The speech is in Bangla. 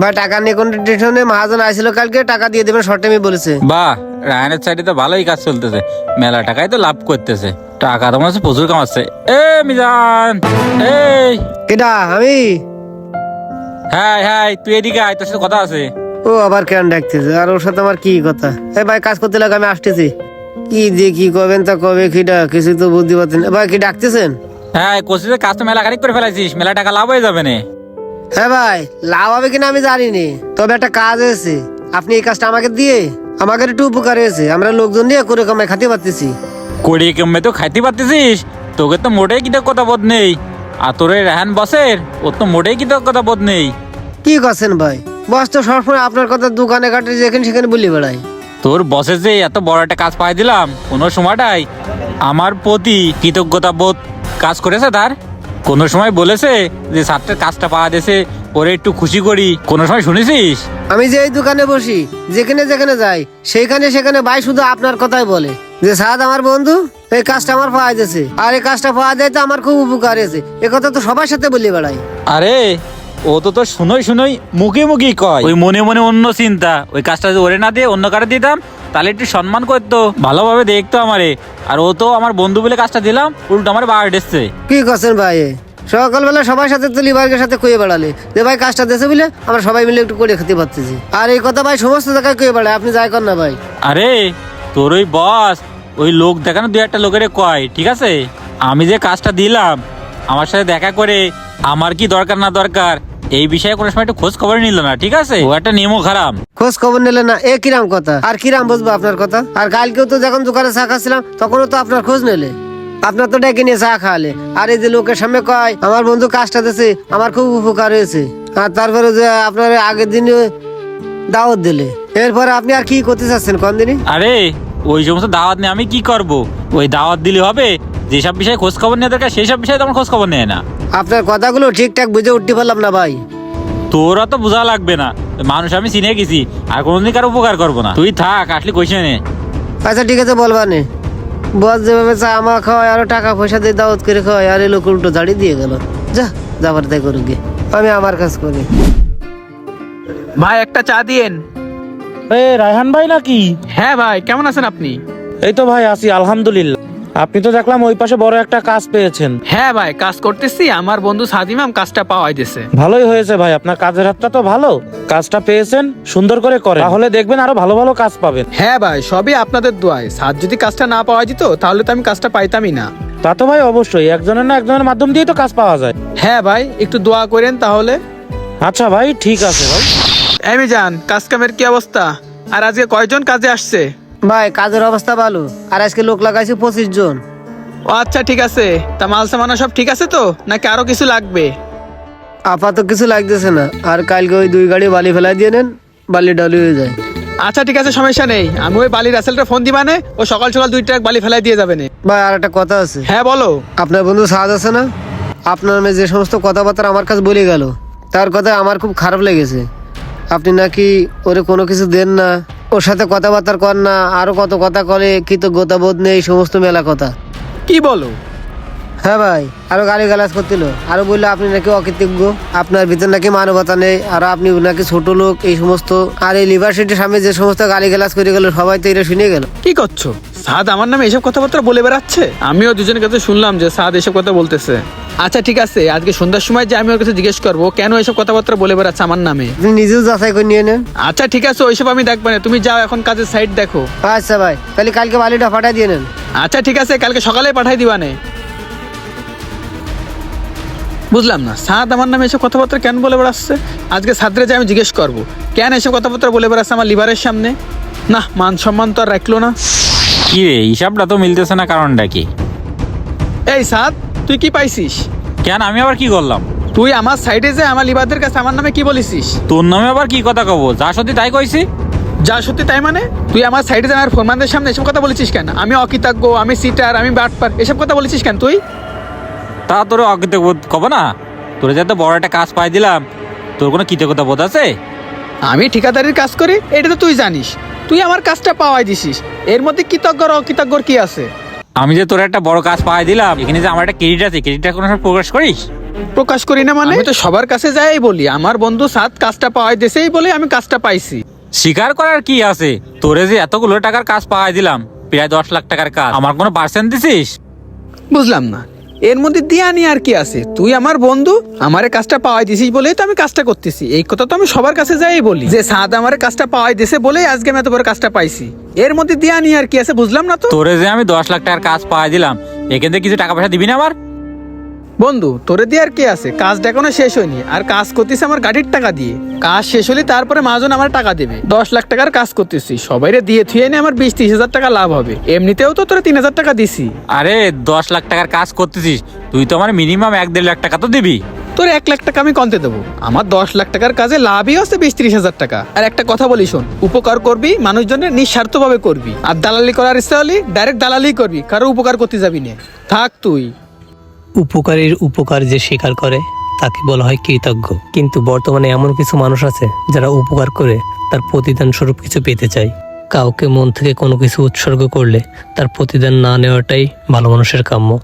ভাই টাকা নিয়ে কোন টেনশনে মহাজন আইছিল কালকে টাকা দিয়ে দেবেন শর্ট টাইমে বলেছে। বাহ রায়নের সাইডে তো ভালোই কাজ চলতেছে। মেলা টাকাই তো লাভ করতেছে। টাকা তো মনে প্রচুর কামাচ্ছে। এ মিজান এই। কেডা আমি? হ্যাঁ হ্যাঁ তুই এদিকে আয় তোর সাথে কথা আছে। ও আবার কেন ডাকতেছে? আর ওর সাথে আমার কি কথা? এই ভাই কাজ করতে লাগে আমি আসতেছি। কি দিয়ে কি করবেন তা কবে কিটা কিছু তো বুদ্ধি পাচ্ছেন ভাই কি ডাকতেছেন? হ্যাঁ কোচিতে কাজ তো মেলা খানিক করে ফেলাইছিস। মেলা টাকা লাভ হয়ে যাবে না। হ্যাঁ ভাই লাভ হবে কিনা আমি জানি নি তবে একটা কাজ হয়েছে। আপনি এই কাজটা আমাকে দিয়ে আমাকে একটু উপকার হয়েছে। আমরা লোকজন নিয়ে করে কামাই খাতে পারতেছি। কোড়ি কমে তো খাইতে পারতেছিস? তোকে তো মোটেই কৃতজ্ঞতা বোধ নেই। আর তোর এই রেহান বসের ওর তো মোটেই কৃতজ্ঞতা বোধ নেই। কি করছেন ভাই? বস তো সবসময় আপনার কথা দোকানে ঘাটে যেখানে সেখানে বলি বেড়াই তোর বসের যে এত বড় একটা কাজ পাই দিলাম কোনো সময়টাই আমার প্রতি কৃতজ্ঞতা বোধ কাজ করেছে তার? কোনো সময় বলেছে যে ছাত্রের কাজটা পাওয়া দিয়েছে ওরে একটু খুশি করি। কোনো সময় শুনেছিস? আমি যে এই দোকানে বসি যেখানে যেখানে যাই সেইখানে সেখানে ভাই শুধু আপনার কথাই বলে। যে সাদ আমার বন্ধু এই কাজটা আমার পাওয়া দিয়েছে আর এই কাজটা পাওয়া দেয় তো আমার খুব উপকার হয়েছে। এ কথা তো সবার সাথে বলি বেড়াই। আরে ও তো তোর শুনোই শুনোই মুখে মুখে কয়। ওই মনে মনে অন্য চিন্তা। ওই কাজটা ওরে না দিয়ে অন্য কারও দিতাম তাহলে একটু সম্মান করতো ভালোভাবে দেখতো আমারে। আর ও তো আমার বন্ধু বলে কাজটা দিলাম উল্টো আমার বার ডেসছে কি করছেন ভাই? সকালবেলা সবার সাথে তো লিবার্গের সাথে কয়ে বেড়ালে। যে ভাই কাজটা দেশে বলে আমরা সবাই মিলে একটু করে খেতে পারতেছি। আর এই কথা ভাই সমস্ত জায়গায় কয়ে বেড়ায় আপনি যাই কর না ভাই। আরে তোর ওই বস ওই লোক দেখানো দুই একটা লোকের কয় ঠিক আছে? আমি যে কাজটা দিলাম আমার সাথে দেখা করে আমার কি দরকার না দরকার এই বিষয়ে কোনো সময় একটু খোঁজ খবর নিল না ঠিক আছে? ও একটা নিয়মও খারাপ। খোঁজ খবর নিলে না এ কিরাম কথা? আর কিরাম বুঝব আপনার কথা? আর কালকেও তো যখন দোকানে চা খাচ্ছিলাম তখনও তো আপনার খোঁজ নিলে। আপনার তো ডেকে নিয়ে চা খাওয়ালে। আর এই যে লোকের সামনে কয় আমার বন্ধু কাজটা দিয়েছে আমার খুব উপকার হয়েছে। আর তারপরে যে আপনার আগের দিনে দাওয়াত দিলে। এরপরে আপনি আর কি করতে চাচ্ছেন কোন দিনই আরে ওই সমস্ত দাওয়াত নিয়ে আমি কি করব? ওই দাওয়াত দিলে হবে যেসব বিষয়ে খোঁজ খবর নেওয়া দরকার সেই সব বিষয়ে তো আমার খোঁজ খবর নেয় না। আপনার কথাগুলো ঠিকঠাক বুঝে উঠতে পারলাম না ভাই। তোরা তো বোঝা লাগবে না। মানুষ আমি চিনে গেছি আর কোনোদিন কারও উপকার করব না। তুই থাক আসলে কইস নে আচ্ছা ঠিক আছে বলবানে বস যেভাবে চা আমা খাওয়ায় আরও টাকা পয়সা দিয়ে দাওয়াত করে খাওয়ায় আর এই লোক উল্টো ঝাড়ি দিয়ে গেল। যা যাবার তাই করুক গিয়ে আমি আমার কাজ করি। ভাই একটা চা দিয়েন। এ রায়হান ভাই নাকি? হ্যাঁ ভাই কেমন আছেন আপনি? এই তো ভাই আছি আলহামদুলিল্লাহ। আপনি তো দেখলাম ওই পাশে বড় একটা কাজ পেয়েছেন। হ্যাঁ ভাই কাজ করতেছি। আমার বন্ধু সাদিমাম কাজটা পাওয়াই দিছে। ভালোই হয়েছে ভাই আপনার কাজের হাতটা তো ভালো। কাজটা পেয়েছেন সুন্দর করে করে তাহলে দেখবেন আরও ভালো ভালো কাজ পাবেন। হ্যাঁ ভাই সবই আপনাদের দোয়ায়। সাদ যদি কাজটা না পাওয়া যেত তাহলে তো আমি কাজটা পাইতামই না। তা তো ভাই অবশ্যই একজনের না একজনের মাধ্যম দিয়েই তো কাজ পাওয়া যায়। হ্যাঁ ভাই একটু দোয়া করেন তাহলে। আচ্ছা ভাই ঠিক আছে ভাই। এমি যান কাজ কামের কি অবস্থা? আর আজকে কয়জন কাজে আসছে? ভাই কাজের অবস্থা ভালো। আর আজকে লোক লাগাইছি পঁচিশ জন। ও আচ্ছা ঠিক আছে। তা মাল সামানা সব ঠিক আছে তো? নাকি আরও কিছু লাগবে? আপাতত কিছু লাগতেছে না। আর কালকে ওই দুই গাড়ি বালি ফেলাই দিয়ে নেন বালি ডালি হয়ে যায়। আচ্ছা ঠিক আছে সমস্যা নেই। আমি ওই বালির রাসেলটা ফোন দিবানে ও সকাল সকাল দুই ট্রাক বালি ফেলাই দিয়ে যাবে নে। ভাই আর একটা কথা আছে। হ্যাঁ বলো। আপনার বন্ধু সাজ আছে না? আপনার মেয়ে যে সমস্ত কথাবার্তা আমার কাছে বলে গেল তার কথা আমার খুব খারাপ লেগেছে। আপনি নাকি ওরে কোনো কিছু দেন না? ওর সাথে কথাবার্তা কর না আরও কত কথা করে কৃতজ্ঞতা বোধ নেই সমস্ত মেলা কথা। কি বলো? হ্যাঁ ভাই আরও গালি গালাজ করছিল। আরও বলল আপনি নাকি অকৃতজ্ঞ আপনার ভিতর নাকি মানবতা নেই আর আপনি নাকি ছোট লোক এই সমস্ত আর এই লিভার্সিটির সামনে যে সমস্ত গালি গালাজ করে গেল সবাই তো এটা শুনে গেল। কি করছ? সাদ আমার নামে এসব কথাবার্তা বলে বেড়াচ্ছে? আমিও দুজনের কাছে শুনলাম যে সাদ এসব কথা বলতেছে। আচ্ছা ঠিক আছে। আজকে সন্ধ্যার সময় যে আমি ওর কাছে জিজ্ঞেস করব কেন এসব কথাবার্তা বলে বেড়াচ্ছে আমার নামে? আপনি নিজেও যাচাই করে নিয়ে নেন। আচ্ছা ঠিক আছে ওইসব আমি দেখব না। তুমি যাও এখন কাজের সাইড দেখো। আচ্ছা ভাই। তাহলে কালকে বালিটা ফাটাই দিয়ে নেন। আচ্ছা ঠিক আছে কালকে সকালে পাঠাই দিবানে বুঝলাম না। সাদ আমার নামে এসব কথাবার্তা কেন বলে বেড়াচ্ছে? আজকে সাদরে যে আমি জিজ্ঞেস করব কেন এসব কথাবার্তা বলে বেড়াচ্ছে আমার লিভারের সামনে? না মান সম্মান তো আর রাখল না। কি রে হিসাবটা তো মিলতেছে না কারণটা কি? এই সাদ তুই কি পাইছিস? কেন আমি আবার কি করলাম? তুই আমার সাইডে যে আমার লিবারদের কাছে আমার নামে কি বলিসিস তোর নামে আবার কি কথা কব? যা সত্যি তাই কইছি? যা সত্যি তাই মানে? তুই আমার সাইডে যে আমার ফোরমানদের সামনে এসব কথা বলেছিস কেন? আমি অকৃতজ্ঞ আমি সিটার আমি বাটপার এসব কথা বলেছিস কেন তুই? তা তোর অকৃত বোধ কব না? তোর যাতে বড় একটা কাজ পাই দিলাম তোর কোনো কৃতজ্ঞতা বোধ আছে? আমি ঠিকাদারির কাজ করি এটা তো তুই জানিস। তুই আমার কাজটা পাওয়াই দিছিস। এর মধ্যে কৃতজ্ঞ অকৃতজ্ঞর কি আছে? আমি যে তোর একটা বড় কাজ পাই দিলাম এখানে যে আমার একটা ক্রেডিট আছে ক্রেডিটটা কোনো সময় প্রকাশ করিস? প্রকাশ করি না মানে? আমি তো সবার কাছে যাই বলি আমার বন্ধু সাত কাজটা পাওয়াই দেশেই বলে আমি কাজটা পাইছি। স্বীকার করার কি আছে? তোরে যে এতগুলো টাকার কাজ পাওয়াই দিলাম প্রায় দশ লাখ টাকার কাজ আমার কোনো পার্সেন্ট দিছিস? বুঝলাম না। এর মধ্যে দিয়ে নি আর কি আছে? তুই আমার বন্ধু, আমার কাজটা পাওয়াই দিছিস বলেই তো আমি কাজটা করতেছি। এই কথা তো আমি সবার কাছে যাই বলি। যে সাদ আমার কাজটা পাওয়াই দিছে বলেই আজকে আমি এত বড় কাজটা পাইছি। এর মধ্যে দিয়ে আনি আর কি আছে বুঝলাম না তো? তোরে যে আমি দশ লাখ টাকার কাজ পাওয়াই দিলাম, এখান থেকে কিছু টাকা পয়সা দিবি না আমার? বন্ধু তোরে দিয়ে আর কি আছে? কাজটা এখনও শেষ হয়নি। আর কাজ করতেছি আমার গাড়ির টাকা দিয়ে। কাজ শেষ হলে তারপরে মাজন আমার টাকা দেবে। দশ লাখ টাকার কাজ করতেছি। সবাইরে দিয়ে থুয়ে নিয়ে আমার বিশ ত্রিশ হাজার টাকা লাভ হবে। এমনিতেও তো তোরা তিন হাজার টাকা দিছি। আরে দশ লাখ টাকার কাজ করতেছিস। তুই তো আমার মিনিমাম এক দেড় লাখ টাকা তো দিবি। তোর এক লাখ টাকা আমি কমতে দেবো। আমার দশ লাখ টাকার কাজে লাভই হচ্ছে বিশ ত্রিশ হাজার টাকা। আর একটা কথা বলি শোন উপকার করবি মানুষজনের নিঃস্বার্থভাবে করবি। আর দালালি করার ইচ্ছা হলে ডাইরেক্ট দালালি করবি কারও উপকার করতে যাবি না। থাক তুই। উপকারীর উপকার যে স্বীকার করে, তাকে বলা হয় কৃতজ্ঞ। কিন্তু বর্তমানে এমন কিছু মানুষ আছে, যারা উপকার করে তার প্রতিদান স্বরূপ কিছু পেতে চায়। কাউকে মন থেকে কোনো কিছু উৎসর্গ করলে তার প্রতিদান না নেওয়াটাই ভালো মানুষের কাম্য।